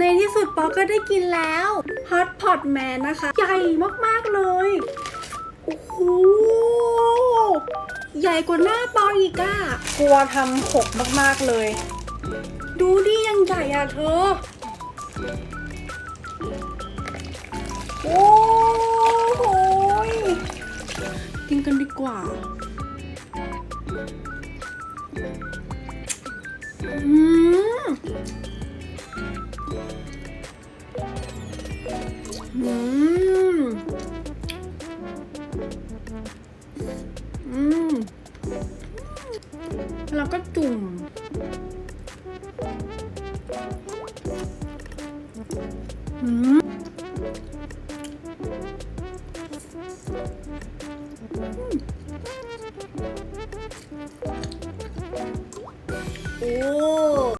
ในที่สุดป๊อกก็ได้กินแล้วฮอตพอตแมนนะคะ ใหญ่มากๆเลย โอ้โห ใหญ่กว่าหน้าปออีกอะกลัวทำหกมากๆเลย ดูดิยังใหญ่อะเธอ โอ้โหกินกันดีกว่าอืม 음. 음.แล้วก็จุ่ม อืม โอ้